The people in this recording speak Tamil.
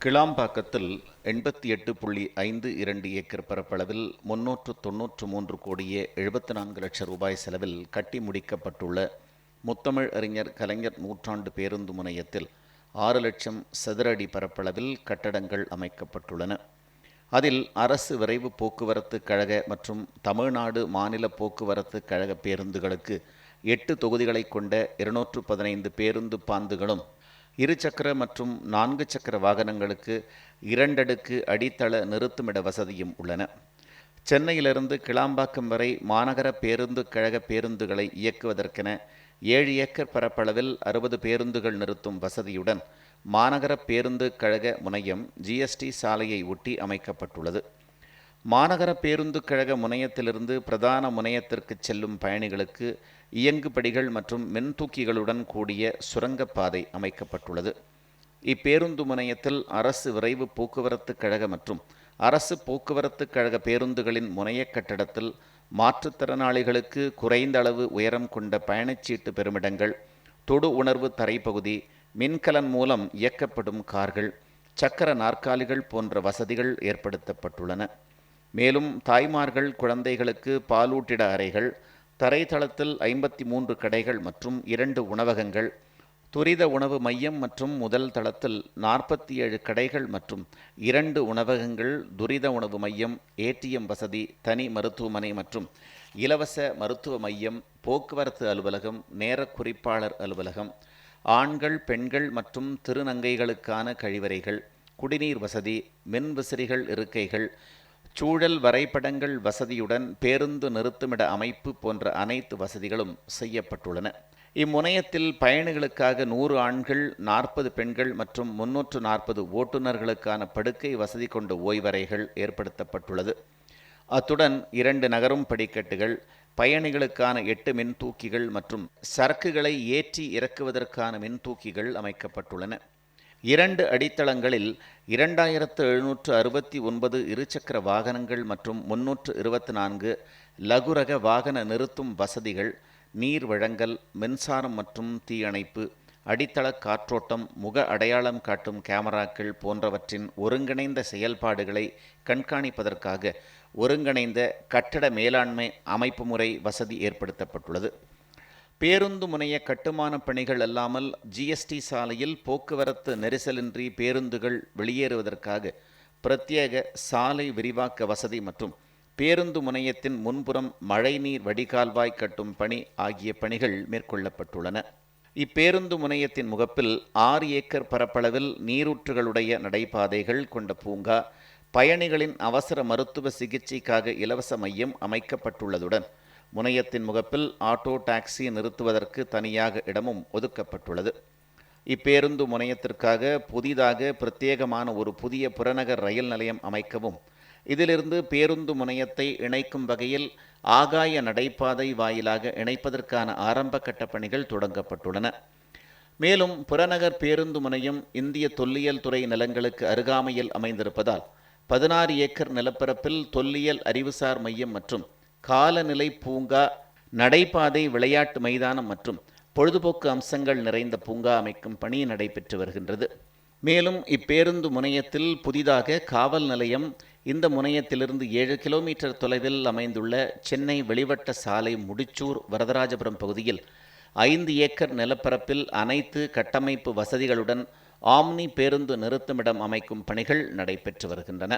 கிளாம்பாக்கத்தில் எண்பத்தி எட்டு புள்ளி ஐந்து இரண்டு ஏக்கர் பரப்பளவில் முன்னூற்று தொன்னூற்று மூன்று கோடியே எழுபத்தி நான்கு லட்சம் ரூபாய் செலவில் கட்டி முடிக்கப்பட்டுள்ள முத்தமிழ் அறிஞர் கலைஞர் நூற்றாண்டு பேருந்து முனையத்தில் ஆறு லட்சம் சதுர அடி பரப்பளவில் கட்டடங்கள் அமைக்கப்பட்டுள்ளன. அதில் அரசு விரைவு போக்குவரத்து கழக மற்றும் தமிழ்நாடு மாநில போக்குவரத்து கழக பேருந்துகளுக்கு எட்டு தொகுதிகளை கொண்ட இருநூற்று பதினைந்து பேருந்து பாந்துகளும் இருசக்கர மற்றும் நான்கு சக்கர வாகனங்களுக்கு இரண்டடுக்கு அடித்தள நிறுத்துமிட வசதியும் உள்ளன. சென்னையிலிருந்து கிளாம்பாக்கம் வரை மாநகர பேருந்து கழக பேருந்துகளை இயக்குவதற்கென ஏழு ஏக்கர் பரப்பளவில் அறுபது பேருந்துகள் நிறுத்தும் வசதியுடன் மாநகர பேருந்து கழக முனையம் ஜிஎஸ்டி சாலையை ஒட்டி அமைக்கப்பட்டுள்ளது. மாநகர பேருந்து கழக முனையத்திலிருந்து பிரதான முனையத்திற்கு செல்லும் பயணிகளுக்கு இயங்குபடிகள் மற்றும் மின்தூக்கிகளுடன் கூடிய சுரங்கப்பாதை அமைக்கப்பட்டுள்ளது. இப்பேருந்து முனையத்தில் அரசு விரைவு போக்குவரத்து கழக மற்றும் அரசு போக்குவரத்து கழக பேருந்துகளின் முனைய கட்டடத்தில் மாற்றுத்திறனாளிகளுக்கு குறைந்த அளவு உயரம் கொண்ட பயணச்சீட்டு பெருமிடங்கள் தொடு உணர்வு தரைப்பகுதி மின்கலன் மூலம் இயக்கப்படும் கார்கள் சக்கர நாற்காலிகள் போன்ற வசதிகள் ஏற்படுத்தப்பட்டுள்ளன. மேலும் தாய்மார்கள் குழந்தைகளுக்கு பாலூட்டிட அறைகள் தரைத்தளத்தில் ஐம்பத்தி மூன்று கடைகள் மற்றும் இரண்டு உணவகங்கள் துரித உணவு மையம் மற்றும் முதல் தளத்தில் நாற்பத்தி ஏழு கடைகள் மற்றும் இரண்டு உணவகங்கள் துரித உணவு மையம் ஏடிஎம் வசதி தனி மருத்துவமனை மற்றும் இலவச மருத்துவ மையம் போக்குவரத்து அலுவலகம் நேர குறிப்பாளர் அலுவலகம் ஆண்கள் பெண்கள் மற்றும் திருநங்கைகளுக்கான கழிவறைகள் குடிநீர் வசதி மின் விசிறிகள் இருக்கைகள் சூழல் வரைபடங்கள் வசதியுடன் பேருந்து நிறுத்துமிட அமைப்பு போன்ற அனைத்து வசதிகளும் செய்யப்பட்டுள்ளன. இம்முனையத்தில் பயணிகளுக்காக நூறு ஆண்கள் நாற்பது பெண்கள் மற்றும் முன்னூற்று நாற்பது ஓட்டுநர்களுக்கான படுக்கை வசதி கொண்ட ஓய்வறைகள் ஏற்படுத்தப்பட்டுள்ளது. அத்துடன் இரண்டு நகரும் படிக்கட்டுகள் பயணிகளுக்கான எட்டு மின்தூக்கிகள் மற்றும் சரக்குகளை ஏற்றி இறக்குவதற்கான மின்தூக்கிகள் அமைக்கப்பட்டுள்ளன. இரண்டு அடித்தளங்களில் இரண்டாயிரத்து எழுநூற்று அறுபத்தி ஒன்பது இருசக்கர வாகனங்கள் மற்றும் முன்னூற்று இருபத்தி நான்கு லகுரக வாகன நிறுத்தும் வசதிகள் நீர் வழங்கல் மின்சாரம் மற்றும் தீயணைப்பு அடித்தள காற்றோட்டம் முக அடையாளம் காட்டும் கேமராக்கள் போன்றவற்றின் ஒருங்கிணைந்த செயல்பாடுகளை கண்காணிப்பதற்காக ஒருங்கிணைந்த கட்டட மேலாண்மை அமைப்பு முறை வசதி ஏற்படுத்தப்பட்டுள்ளது. பேருந்து முனைய கட்டுமான பணிகள் அல்லாமல் ஜிஎஸ்டி சாலையில் போக்குவரத்து நெரிசலின்றி பேருந்துகள் வெளியேறுவதற்காக பிரத்யேக சாலை விரிவாக்க வசதி மற்றும் பேருந்து முனையத்தின் முன்புறம் மழைநீர் வடிகால்வாய் கட்டும் பணி ஆகிய பணிகள் மேற்கொள்ளப்பட்டுள்ளன. இப்பேருந்து முனையத்தின் முகப்பில் ஆறு ஏக்கர் பரப்பளவில் நீரூற்றுகளுடைய நடைபாதைகள் கொண்ட பூங்கா பயணிகளின் அவசர மருத்துவ சிகிச்சைக்காக இலவச மையம் அமைக்கப்பட்டுள்ளதுடன் முனையத்தின் முகப்பில் ஆட்டோ டாக்ஸி நிறுத்துவதற்கு தனியாக இடமும் ஒதுக்கப்பட்டுள்ளது. இப்பேருந்து முனையத்திற்காக புதிதாக பிரத்யேகமான ஒரு புதிய புறநகர் ரயில் நிலையம் அமைக்கவும் இதிலிருந்து பேருந்து முனையத்தை இணைக்கும் வகையில் ஆகாய நடைபாதை வாயிலாக இணைப்பதற்கான ஆரம்ப கட்ட பணிகள் தொடங்கப்பட்டுள்ளன. மேலும் புறநகர் பேருந்து முனையம் இந்திய தொல்லியல் துறை நிலங்களுக்கு அருகாமையில் அமைந்திருப்பதால் பதினாறு ஏக்கர் நிலப்பரப்பில் தொல்லியல் அறிவுசார் மையம் மற்றும் காலநிலை பூங்கா நடைபாதை விளையாட்டு மைதானம் மற்றும் பொழுதுபோக்கு அம்சங்கள் நிறைந்த பூங்கா அமைக்கும் பணி நடைபெற்று வருகின்றது. மேலும் இப்பேருந்து முனையத்தில் புதிதாக காவல் நிலையம் இந்த முனையத்திலிருந்து ஏழு கிலோமீட்டர் தொலைவில் அமைந்துள்ள சென்னை வெளிவட்ட சாலை முடிச்சூர் வரதராஜபுரம் பகுதியில் ஐந்து ஏக்கர் நிலப்பரப்பில் அனைத்து கட்டமைப்பு வசதிகளுடன் ஆம்னி பேருந்து நிறுத்துமிடம் அமைக்கும் பணிகள் நடைபெற்று வருகின்றன.